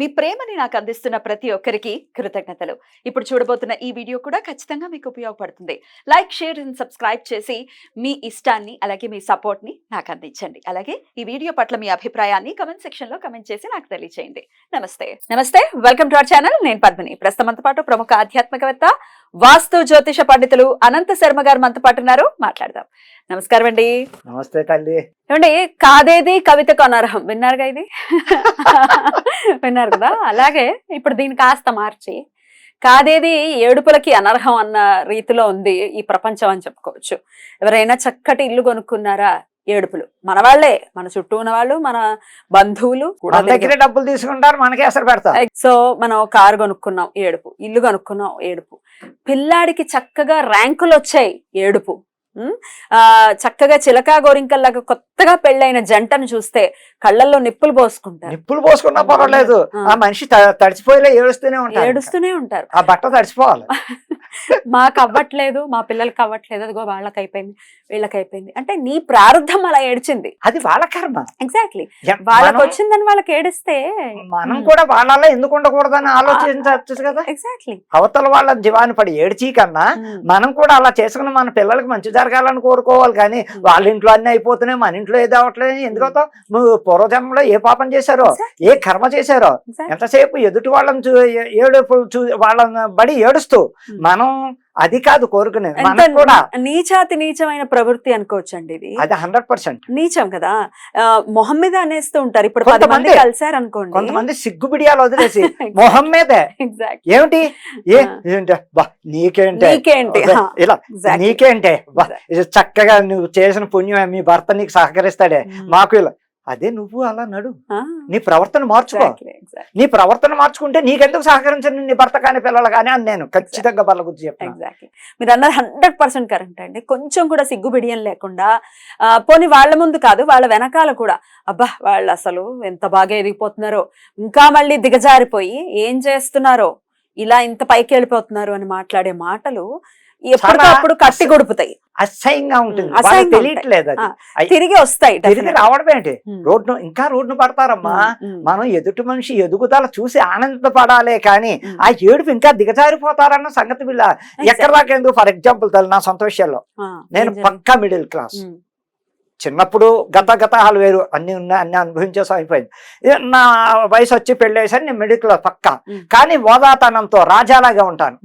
మీ ప్రేమని నాకు అందిస్తున్న ప్రతి ఒక్కరికి కృతజ్ఞతలు. ఇప్పుడు చూడబోతున్న ఈ వీడియో కూడా ఖచ్చితంగా మీకు ఉపయోగపడుతుంది. లైక్ షేర్ అండ్ సబ్స్క్రైబ్ చేసి మీ ఇష్టాన్ని అలాగే మీ సపోర్ట్ని నాకు అందించండి. అలాగే ఈ వీడియో పట్ల మీ అభిప్రాయాన్ని కమెంట్ సెక్షన్లో కమెంట్ చేసి నాకు తెలియజేయండి నమస్తే. నమస్తే. Welcome to our channel. నేను పద్మిని. ప్రస్తుతంతో పాటు ప్రముఖ ఆధ్యాత్మికవేత్త వాస్తు జ్యోతిష పండితులు అనంత శర్మ గారు మనతో పాటు ఉన్నారు. మాట్లాడదాం. నమస్కారం అండి. నమస్తే తల్లి. ఏమండి కాదేది కవితకు అనర్హం? విన్నారుగా ఇది? విన్నారు? కదా. అలాగే ఇప్పుడు దీన్ని కాస్త మార్చి కాదేది ఏడుపులకి అనర్హం అన్న రీతిలో ఉంది ఈ ప్రపంచం అని చెప్పుకోవచ్చు. ఎవరైనా చక్కటి ఇల్లు కొనుక్కున్నారా? ఏడుపులు. మన వాళ్ళే మన చుట్టూ ఉన్న వాళ్ళు మన బంధువులు దగ్గర డబ్బులు తీసుకుంటారు మనకి ఎసరు పెడతారు. సో మనం కారు కొనుక్కున్నాం ఏడుపు. ఇల్లు కొనుక్కున్నాం ఏడుపు. పిల్లాడికి చక్కగా ర్యాంకులు వచ్చాయి ఏడుపు. చక్కగా చిలకా గోరింకల్లాగా కొత్తగా పెళ్ళైన జంటను చూస్తే కళ్ళల్లో నిప్పులు పోసుకుంటారు. నిప్పులు పోసుకున్నా పర్వాలేదు. ఆ. ఆ మనిషి తడిచిపోయేలా ఏడుస్తూనే ఉంటాడు ఏడుస్తూనే ఉంటారు. ఆ బట్ట తడిచిపోవాలి మాకు అవ్వట్లేదు మా పిల్లలకి అవ్వట్లేదు అదిగో వాళ్ళకి అయిపోయింది వీళ్ళకి అయిపోయింది. అంటే నీ ప్రారంధం అలా ఏడ్చింది. అది వాళ్ళ కర్మ. ఎగ్జాక్ట్లీ వాళ్ళకి వచ్చిందని వాళ్ళకి ఏడిస్తే మనం కూడా వాళ్ళలో ఎందుకు ఉండకూడదని ఆలోచించవచ్చు కదా? ఎగ్జాక్ట్లీ అవతల వాళ్ళ జీవాన్ని పడి ఏడ్చి కన్నా మనం కూడా అలా చేసుకుని మన పిల్లలకి మంచి జరగాలని కోరుకోవాలి. కానీ వాళ్ళ ఇంట్లో అన్ని అయిపోతున్నాయి. మన ఇంట్లో ఏది అవ్వట్లేదు ఎందుకు అవుతావు? నువ్వు పూర్వజన్మలో ఏ పాపం చేశారో? ఏ కర్మ చేశారో? ఎంతసేపు ఎదుటి వాళ్ళని చూ ఏ- ఏడుపు చూ వాళ్ళని బడి ఏడుస్తూ Hmm. మనం అది కాదు కోరుకునేది. కూడా నీచాతి నీచమైన ప్రవృత్తి అనుకోవచ్చండి ఇది. అది హండ్రెడ్ పర్సెంట్. నీచం కదా. మొహం మీద అనేస్తూ ఉంటారు. ఇప్పుడు కొంతమంది- కలిసారు అనుకోండి కొంతమంది సిగ్గు బిడియాలు వదిలేసి మొహం మీదే. ఏమిటి. ఏంటి? బా నీకేంటే. ఇలా. నీకేంటే. చక్కగా నువ్వు చేసిన పుణ్యమే మీ భర్త నీకు సహకరిస్తాడే. Hmm. మాకు ఇలా అదే నువ్వు అలా నడు. నీ ప్రవర్తన మార్చుకో. నీ ప్రవర్తన మార్చుకుంటే నీకెందుకు సహకరించను? నీ భర్త కానీ పిల్లలు కానీ అని నేను ఖచ్చితంగా వాళ్ళ గురించి చెప్తాను exactly. మీరు అన్నది హండ్రెడ్ పర్సెంట్ కరెక్ట్ అండి. కొంచెం కూడా సిగ్గుబిడియం లేకుండా పోనీ వాళ్ళ ముందు కాదు వాళ్ళ వెనకాల కూడా. అబ్బా వాళ్ళు అసలు ఎంత బాగా ఎదిగిపోతున్నారో. ఇంకా మళ్ళీ దిగజారిపోయి ఏం చేస్తున్నారో? ఇలా ఇంత పైకి వెళ్ళిపోతున్నారు అని మాట్లాడే మాటలు ఎప్పటికప్పుడు కట్టి గొడుపుతాయి. అసహ్యంగా ఉంటుంది. అసహ్యంగా తెలియట్లేదు అది. తిరిగి వస్తాయి తిరిగి. రావడం ఏంటి. రోడ్డు ఇంకా రోడ్డు పడతారమ్మా. మనం ఎదుటి మనిషి ఎదుగుదల చూసి ఆనందపడాలే కానీ. ఆ ఏడుపు ఇంకా దిగజారిపోతారన్న సంగతి వీళ్ళ ఎక్కడ దాకా ఎందుకు ఫర్ ఎగ్జాంపుల్ తల్లి నా సొంత విషయాల్లో. ఆ, నేను? పక్కా మిడిల్ క్లాస్. చిన్నప్పుడు గత గతాలు వేరు. అన్ని ఉన్నాయి అన్ని అనుభవించేసి అయిపోయింది. నా వయసు వచ్చి పెళ్ళేసరి నేను మిడిల్ క్లాస్ పక్కా. కానీ హోదాతనంతో రాజాలాగా ఉంటాను.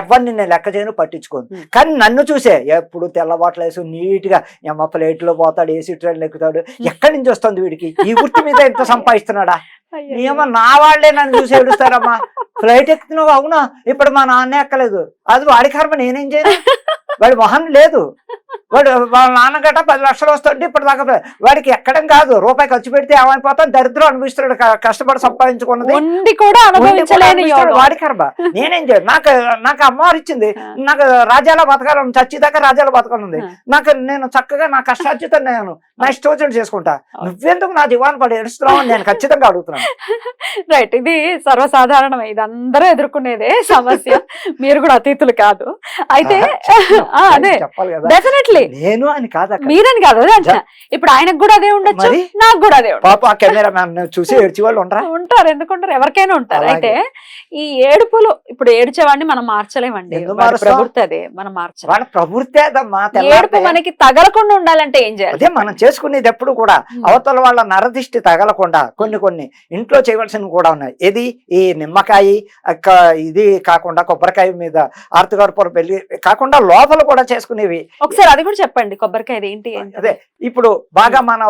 ఎవరిని నేను లెక్క చేయను పట్టించుకోను. కానీ నన్ను చూసే ఎప్పుడు తెల్లబాట్లు వేసి నీట్గా ఎమ్మ ప్లేట్లో పోతాడు ఏసీ ట్రైన్ ఎక్కుతాడు. ఎక్కడి నుంచి వస్తుంది వీడికి? ఈ వృత్తి మీద ఎంత సంపాదిస్తున్నాడా. ఏమో నా వాళ్ళే నన్ను చూసి ఏడుస్తారమ్మా. ఫ్లైట్ ఎక్కుతున్నావు అవునా? ఇప్పుడు మా నాన్న ఎక్కలేదు. అది వాడి కర్మ నేనేం చేయను? వాడి మొహం లేదు. వాడు వాళ్ళ నాన్న గట పది లక్షలు వస్తుంటే ఇప్పుడు దాకా వాడికి ఎక్కడం కాదు. రూపాయి ఖర్చు పెడితే ఏమైపోతాం? దరిద్రం అనుభవిస్తున్నాడు క- కష్టపడి సంపాదించుకున్నది. ఉండి కూడా ఉండి కూడా అనుభవించలేని అనుభవిస్తున్నాడు. యోగం. వాడి కర్మ. నేనేం చేయను నాకు నాకు అమ్మవారు ఇచ్చింది. నాకు రాజాల బతకాలను చచ్చిదాకా రాజాల బతకాలంది ఆ. నాకు నేను చక్కగా నా కష్టార్జితం నేను నా ఇష్టం వచ్చినట్టు చేసుకుంటా. నువ్వెందుకు నా జీవాన్ని పడి ఏడుస్తున్నావు అని నేను ఖచ్చితంగా అడుగుతున్నాను. రైట్ ఇది సర్వసాధారణం ఇది అందరూ ఎదుర్కొనేదే సమస్య. మీరు కూడా అతీతులు కాదు. అయితే అదే. చెప్పాలి కదా. డెఫినెట్లీ నేను అని కాదు మీరని కాదు అదే ఇప్పుడు ఆయనకు కూడా అదే ఉండొచ్చు? నాకు కూడా అదే పాప ఆ కెమెరా మ్యాన్ చూసి ఏడ్చి వాళ్ళు ఉండరా? ఉంటారు ఎందుకుంటారు ఎవరికైనా ఉంటారు. అయితే ఈ ఏడుపులు ఇప్పుడు ఏడ్చేవాడిని మనం మార్చలేమండి? ప్రవృత్తి అదే మనం మార్చలేం. ప్రవృత్తి అదమ్మా ఏడుపు. మనకి తగలకుండా ఉండాలంటే ఏం చేయాలి? అదే మనం చేసుకునేది ఎప్పుడు కూడా. అవతల వాళ్ళ నరదిష్టి తగలకుండా కొన్ని కొన్ని ఇంట్లో చేయవలసినవి కూడా ఉన్నాయి. ఇది ఈ నిమ్మకాయ ఇది కాకుండా కొబ్బరికాయ మీద ఆర్తకర్పూర పెళ్ళి కాకుండా లోపల కూడా చేసుకునేవి. ఒకసారి అది కూడా చెప్పండి కొబ్బరికాయ ఏంటి? అదే ఇప్పుడు బాగా మన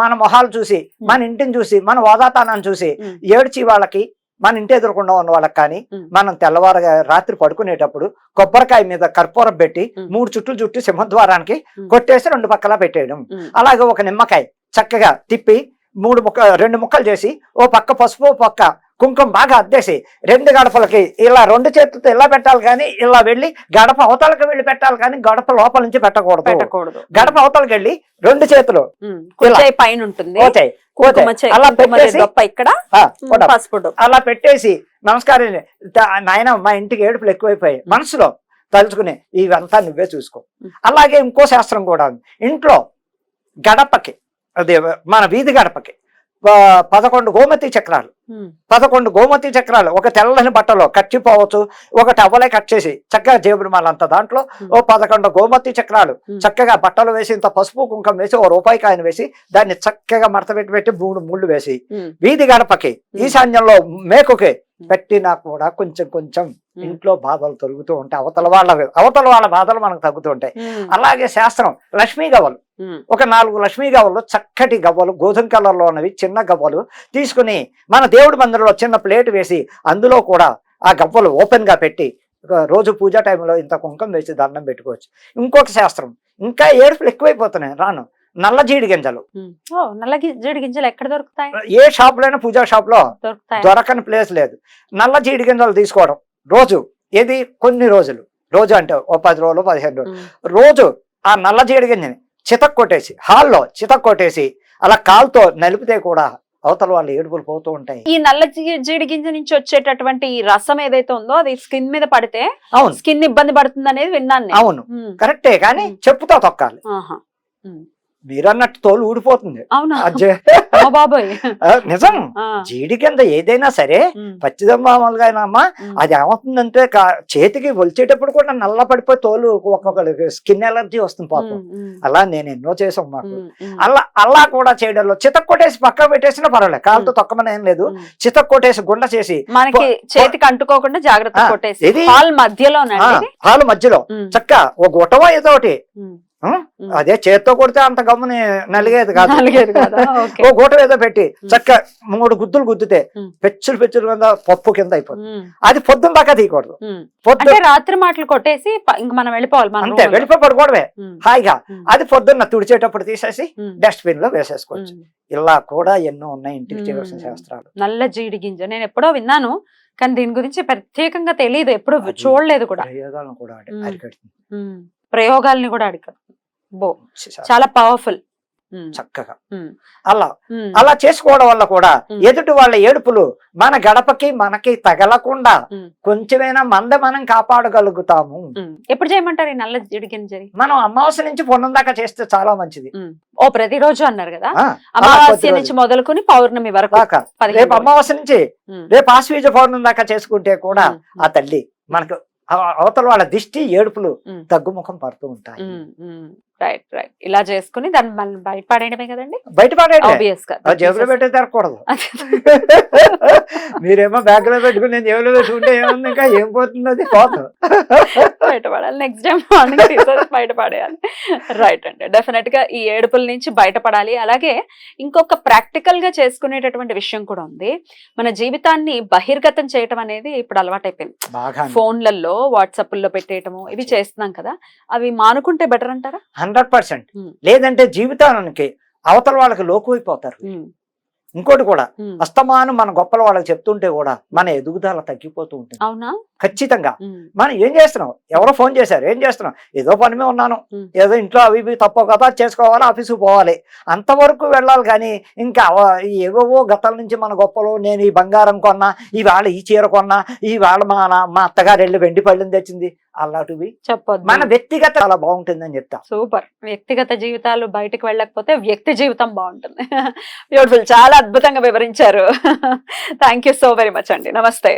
మన మొహాలు చూసి మన ఇంటిని చూసి మన హోదాతానాన్ని చూసి ఏడ్చి వాళ్ళకి మన ఇంటి ఎదురకుండా ఉన్న వాళ్ళకి కానీ. మనం తెల్లవారుగా రాత్రి పడుకునేటప్పుడు కొబ్బరికాయ మీద కర్పూరం పెట్టి. మూడు చుట్లు చుట్టి సింహద్వారానికి. కొట్టేసి రెండు పక్కలా పెట్టేయడం అలాగే ఒక నిమ్మకాయ చక్కగా తిప్పి మూడు ముక్క రెండు ముక్కలు చేసి ఓ పక్క పసుపు పక్క కుంకుమ బాగా అద్దేసి రెండు గడపలకి ఇలా రెండు చేతులతో ఇలా పెట్టాలి కానీ ఇలా వెళ్ళి గడప అవతలకి వెళ్ళి పెట్టాలి కానీ గడప లోపల నుంచి పెట్టకూడదు. పెట్టకూడదు. గడప అవతలకి వెళ్ళి రెండు చేతులు పైన ఉంటుంది. అలా పెట్టేసి ఇక్కడ. అలా పెట్టేసి నమస్కారం. నాయన మా ఇంటికి ఏడుపులు ఎక్కువైపోయాయి. మనసులో తలుచుకునే ఇవంతా నువ్వే చూసుకో. అలాగే ఇంకో శాస్త్రం కూడా ఇంట్లో గడపకి అదే మన వీధి గడపకి. పదకొండు గోమతి చక్రాలు. పదకొండు గోమతి చక్రాలు. ఒక తెల్లని బట్టలో కట్ పోవచ్చు ఒక టవలే కట్ చేసి చక్కగా జేబుడు మాలంత దాంట్లో. ఓ పదకొండు గోమతి చక్రాలు. చక్కగా బట్టలు వేసి ఇంత పసుపు కుంకం వేసి ఓ రూపాయి కాయను వేసి దాన్ని చక్కగా మడత పెట్టి పెట్టి మూడు ముళ్ళు వేసి. వీధి గడపకి ఈశాన్యంలో మేకుకి పెట్టినా కూడా కొంచెం కొంచెం. ఇంట్లో బాధలు తొలుగుతూ ఉంటాయి. అవతల వాళ్ళ అవతల వాళ్ళ బాధలు మనకు తగ్గుతూ ఉంటాయి. అలాగే శాస్త్రం లక్ష్మీ గవ్వలు. ఒక నాలుగు లక్ష్మీ గవ్వలు చక్కటి గవ్వలు గోధుమ కలర్లో ఉన్నవి చిన్న గవ్వలు తీసుకుని మన దేవుడి మందిరంలో చిన్న ప్లేట్ వేసి అందులో కూడా ఆ గవ్వలు ఓపెన్గా పెట్టి రోజు పూజ టైంలో ఇంత కుంకం వేసి దండం పెట్టుకోవచ్చు. ఇంకొక శాస్త్రం ఇంకా ఏడుపులు ఎక్కువైపోతున్నాయి. రాను. నల్ల జీడి గింజలు. నల్ల జీడి గింజలు ఎక్కడ దొరుకుతాయి? ఏ షాప్లోనే పూజా షాప్లో దొరకని ప్లేస్ లేదు. నల్ల జీడి గింజలు తీసుకోవడం రోజు. ఏది? కొన్ని రోజులు. రోజు అంటే ఓ పది రోజులు పదిహేను రోజులు. రోజు ఆ నల్ల జీడి గింజని చితక్ కొట్టేసి హాల్లో చితక్ కొట్టేసి అలా కాలుతో నలిపితే కూడా అవతల వాళ్ళు ఏడుపులు పోతూ ఉంటాయి. ఈ నల్ల జీ- జీడి గింజ నుంచి వచ్చేటటువంటి రసం ఏదైతే ఉందో అది స్కిన్ మీద పడితే అవును. స్కిన్ ఇబ్బంది పడుతుంది అనేది విన్నాను నేను. అవును. కరెక్టే కానీ. చెప్పుతో తొక్కాలి. మీరన్నట్టు తోలు ఊడిపోతుంది. బాబోయ్. నిజం. జీడి కింద ఏదైనా సరే అమ్మా ఉమ్. అది ఏమవుతుందంటే చేతికి ఒలిచేటప్పుడు కూడా నల్ల పడిపోయి తోలు ఒక్కొక్కరికి స్కిన్ ఎలర్జీ వస్తుంది పాపం. అలా నేను ఎన్నో చేసాం మాకు. అలా అలా కూడా చేయడంలో చితక్ కొట్టేసి పక్క పెట్టేసినా పర్వాలేదు కాలుతో తొక్కమని ఏం లేదు. చితక్ కొట్టేసి గుండ చేసి మనకి చేతికి అంటుకోకుండా జాగ్రత్త కొట్టేసి. హాల్ ఆ, మధ్యలోనండి హాలు మధ్యలో. చక్క ఓ గుట్టవో ఏదో ఒకటి. అదే చేత్తో కొడితే అంత గమ్ముని నలిగేది కాదు. ఓ గుట్ట ఏదో పెట్టి చక్క మూడు గుద్దులు గుద్దితే. పెచ్చులు పెచ్చులు కింద పప్పు కింద అయిపోతుంది. అది పొద్దున్న దాకా తీయకూడదు. పొద్దు రాత్రి మాటలు కొట్టేసి మనం వెళ్ళిపోవాలి మన అంతే ఉమ్, హాయిగా. అది పొద్దున్న తుడిచేటప్పుడు తీసేసి డస్ట్బిన్లో వేసేసుకోవచ్చు. ఇలా కూడా ఎన్నో ఉన్నాయి ఇంటికి చేయవలసిన. శాస్త్రాలు. నల్ల జీడి గింజ. నేను ఎప్పుడో విన్నాను కానీ దీని గురించి ప్రత్యేకంగా తెలియదు ఎప్పుడు చూడలేదు కూడా. ప్రయోగాలను కూడా. అరికడుతుంది. ప్రయోగాల్ని కూడా అడిగారు బో. చాలా పవర్ఫుల్ చక్కగా అలా. అలా చేసుకోవడం వల్ల కూడా. ఎదుటి వాళ్ళ ఏడుపులు మన గడపకి మనకి తగలకుండా. కొంచెమైనా మంద మనం కాపాడగలుగుతాము ఎప్పుడు చేయమంటారు నల్ల జీడి గింజని మనం అమావాస్య నుంచి పొన్నం దాకా చేస్తే చాలా మంచిది. ఓ ప్రతిరోజు అన్నారు కదా అమావాస్య నుంచి మొదలుకొని పౌర్ణమి వరకు రేపు. అమావాస్య నుంచి. రేపు ఆశ్వీజ పౌర్ణం దాకా చేసుకుంటే కూడా. ఆ తల్లి మనకు అవ- అవతల వాళ్ళ దిష్టి ఏడుపులు. తగ్గుముఖం పడుతూ ఉంటాయి రైట్ రైట్ ఇలా చేసుకుని దాన్ని మనం బయటపడేయడమే కదండి? బయటపడేది ఆబ్వియస్గా. ఆ జేబులో పెట్టే మీరేమో బ్యాగ్లో పెట్టుకుని నేను జేబులో పెట్టుకుంటే ఏముంది? ఇంకా ఏం పోతుంది? అది పోతుంది బయటపడాలి. నెక్స్ట్ టైం మార్నింగ్ బయటపడేయాలి. రైట్ అండి. డెఫినెట్గా ఈ ఏడుపుల నుంచి బయటపడాలి. అలాగే ఇంకొక ప్రాక్టికల్గా చేసుకునేటటువంటి విషయం కూడా ఉంది. మన జీవితాన్ని బహిర్గతం చేయటం అనేది ఇప్పుడు అలవాటైపోయింది. బాగా ఫోన్లలో వాట్సాప్లో పెట్టేయటము ఇవి చేస్తున్నాం కదా. అవి మానుకుంటే బెటర్ అంటారా? Hundred percent. లేదంటే జీవితానికి అవతల వాళ్ళకి లోకు అయిపోతారు ఇంకోటి కూడా అస్తమానం మన గొప్పల వాళ్ళకి చెప్తుంటే కూడా మన ఎదుగుదల తగ్గిపోతూ ఉంటుంది. అవునా? ఖచ్చితంగా. మనం ఏం చేస్తున్నాం? ఎవరో ఫోన్ చేశారు ఏం చేస్తున్నాం? ఏదో పని మీద ఉన్నాను. ఏదో ఇంట్లో అవి ఇవి తప్ప కదా చేసుకోవాలి ఆఫీసుకు పోవాలి. అంతవరకు వెళ్ళాలి కానీ ఇంకా ఏవేవో గతాల నుంచి మన గొప్పలు నేను ఈ బంగారం కొన్నా ఈవేళ ఈ చీర కొన్నా ఈవేళ మా నా- మా అత్తగారు వెళ్ళి వెండి పళ్ళని తెచ్చింది. అలాంటివి చెప్పొద్దు. మన వ్యక్తిగత చాలా బాగుంటుందని చెప్తా. సూపర్. వ్యక్తిగత జీవితాలు బయటకు వెళ్ళకపోతే వ్యక్తి జీవితం బాగుంటుంది. బ్యూటిఫుల్ చాలా అద్భుతంగా వివరించారు. Thank you so very much అండి. నమస్తే.